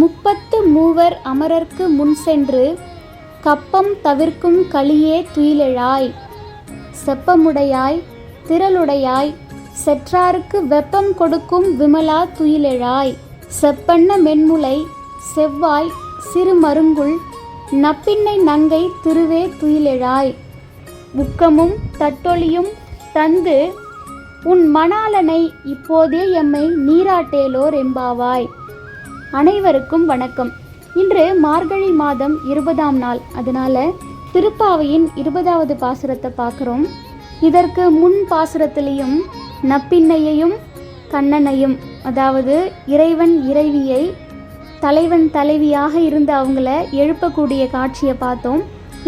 முப்பத்து மூவர் அமரர்க்கு முன் சென்று கப்பம் தவிர்க்கும் களியே துயிலெழாய். செப்பமுடையாய் திரளுடையாய் செற்றாருக்கு வெப்பம் கொடுக்கும் விமலா துயிலெழாய். செப்பண்ண மென்முலை செவ்வாய் சிறு மருங்குள் நப்பின்னை நங்கை திருவே துயிலெழாய். உக்கமும் தட்டொலியும் தந்து உன் மணாலனை இப்போதே எம்மை நீராட்டேலோர் எம்பாவாய் அனைவருக்கும் வணக்கம். இன்று மார்கழி மாதம் இருபதாம் நாள். அதனால திருப்பாவையின் இருபதாவது பாசுரத்தை பார்க்குறோம். இதற்கு முன் பாசுரத்திலையும் நப்பின்னையையும் கண்ணனையும் அதாவது இறைவன் இறைவியை தலைவன் தலைவியாக இருந்த அவங்கள எழுப்பக்கூடிய காட்சியை பார்த்தோம்.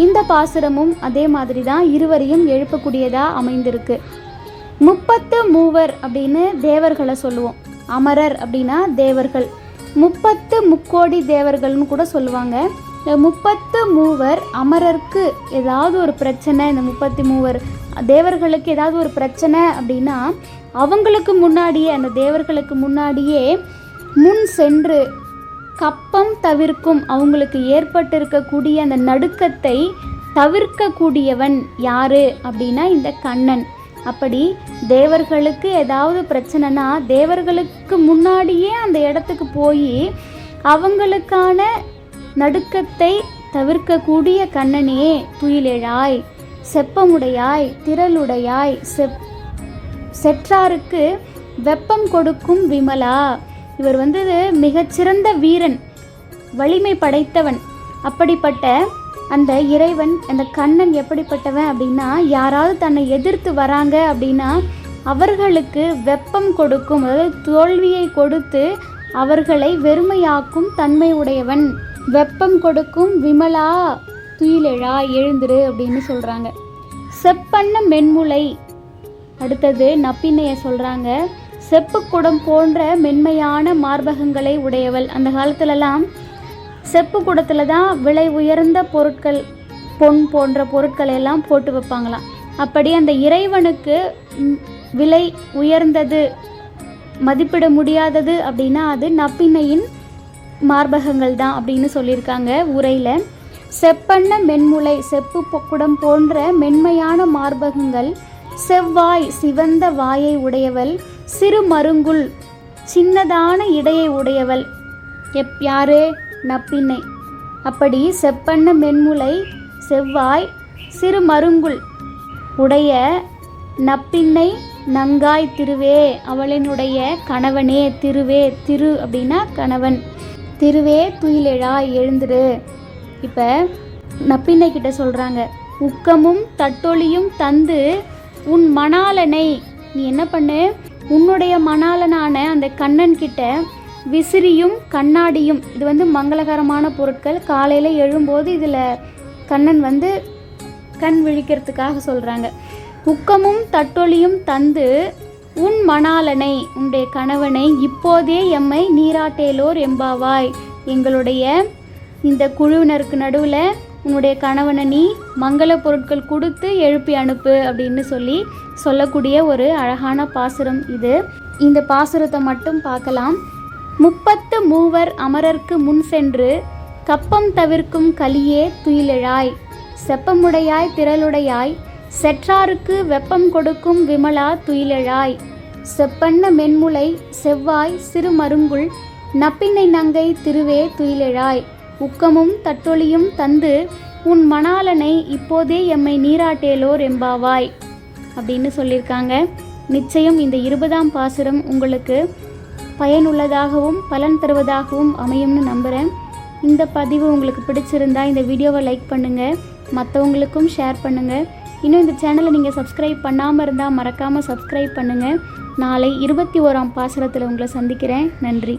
இந்த பாசுரமும் அதே மாதிரி தான் இருவரையும் எழுப்பக்கூடியதாக அமைந்திருக்கு. முப்பத்து மூவர் அப்படின்னு தேவர்களை சொல்லுவோம். அமரர் அப்படின்னா தேவர்கள். முப்பத்து முக்கோடி தேவர்கள்னு கூட சொல்லுவாங்க. இந்த முப்பத்து மூவர் அமரருக்கு ஏதாவது ஒரு பிரச்சனை இந்த முப்பத்தி மூவர் தேவர்களுக்கு ஏதாவது ஒரு பிரச்சனை அப்படின்னா அவங்களுக்கு முன்னாடியே அந்த தேவர்களுக்கு முன்னாடியே முன் சென்று கப்பம் தவிர்க்கும் அவங்களுக்கு ஏற்பட்டிருக்கக்கூடிய அந்த நடுக்கத்தை தவிர்க்கக்கூடியவன் யாரு அப்படின்னா இந்த கண்ணன். அப்படி தேவர்களுக்கு ஏதாவது பிரச்சனைனா தேவர்களுக்கு முன்னாடியே அந்த இடத்துக்கு போய் அவங்களுக்கான நடுக்கத்தை தவிர்க்கக்கூடிய கண்ணனே துயிலெழாய் செப்பமுடையாய் திரளுடையாய் செப் செற்றாருக்கு வெப்பம் கொடுக்கும் விமலா. இவர் வந்து மிகச்சிறந்த வீரன் வலிமை படைத்தவன். அப்படிப்பட்ட அந்த இறைவன் அந்த கண்ணன் எப்படிப்பட்டவன் அப்படின்னா யாராவது தன்னை எதிர்த்து வராங்க அப்படின்னா அவர்களுக்கு வெப்பம் கொடுக்கும் அதாவது தோல்வியை கொடுத்து அவர்களை வெறுமையாக்கும் தன்மை உடையவன். வெப்பம் கொடுக்கும் விமலா துயிலெழா எழுந்துரு அப்படின்னு சொல்கிறாங்க செப்பண்ண மென்முலை அடுத்தது நப்பின்னைய சொல்கிறாங்க செப்பு குடம் போன்ற மென்மையான மார்பகங்களை உடையவள். அந்த காலத்துலலாம் செப்பு குடத்தில் தான் விலை உயர்ந்த பொருட்கள் பொன் போன்ற பொருட்களை எல்லாம் போட்டு வைப்பாங்களாம். அப்படி அந்த இறைவனுக்கு விலை உயர்ந்தது மதிப்பிட முடியாதது அப்படின்னா அது நப்பின்னையின் மார்பகங்கள் தான் அப்படின்னு சொல்லியிருக்காங்க உரையில். செப்பண்ண மென்முலை செப்பு குடம் போன்ற மென்மையான மார்பகங்கள் செவ்வாய் சிவந்த வாயை உடையவள் சிறு மருங்குல் சின்னதான இடையை உடையவள். எப் யாரு? நப்பின்னை அப்படி செப்பண்ண மென்முலை செவ்வாய் சிறு மருங்குல் உடைய நப்பின்னை நங்காய் திருவே அவளினுடைய கணவனே திருவே திரு அப்படின்னா கணவன். திருவே துயிலெழாய் எழுந்துரு. இப்போ நப்பின்னை கிட்ட சொல்கிறாங்க உக்கமும் தட்டொலியும் தந்து உன் மணாளனை நீ என்ன பண்ணு? உன்னுடைய மணாளனான அந்த கண்ணன் கிட்ட விசிறியும் கண்ணாடியும். இது வந்து மங்களகரமான பொருட்கள். காலையில் எழும்போது இதில் கண்ணன் வந்து கண் விழிக்கிறதுக்காக சொல்கிறாங்க உக்கமும் தட்டொலியும் தந்து உன் மணாலனை உன்னுடைய கணவனை இப்போதே எம்மை நீராட்டேலோர் எம்பாவாய் எங்களுடைய இந்த குழுவினருக்கு நடுவில் உன்னுடைய கணவனை நீ மங்கள பொருட்கள் கொடுத்து எழுப்பி அனுப்பு அப்படின்னு சொல்லி சொல்லக்கூடிய ஒரு அழகான பாசுரம் இது. இந்த பாசுரத்தை மட்டும் பார்க்கலாம். முப்பத்து மூவர் அமரர்க்கு முன் சென்று கப்பம் தவிர்க்கும் கலியே துயிலழாய் செப்பமுடையாய் திரளுடையாய் செற்றாருக்கு வெப்பம் கொடுக்கும் விமலா துயிலழாய் செப்பண்ண மென்முலை செவ்வாய் சிறு மருங்குள் நப்பின்னை நங்கை திருவே துயிலழாய் உக்கமும் தட்டொளியும் தந்து உன் மணாலனை இப்போதே எம்மை நீராட்டேலோர் எம்பாவாய் அப்படின்னு சொல்லியிருக்காங்க. நிச்சயம் இந்த இருபதாம் பாசுரம் உங்களுக்கு பயனுள்ளதாகவும் பலன் தருவதாகவும் அமையும்னு நம்புகிறேன் இந்த பதிவு உங்களுக்கு பிடிச்சிருந்தா இந்த வீடியோவை லைக் பண்ணுங்கள் மற்றவங்களுக்கும் ஷேர் பண்ணுங்கள் இன்னும் இந்த சேனலை நீங்கள் சப்ஸ்கிரைப் பண்ணாமல் இருந்தால் மறக்காமல் சப்ஸ்கிரைப் பண்ணுங்கள் நாளை இருபத்தி ஓராம் பாசுரத்தில் உங்களை சந்திக்கிறேன். நன்றி.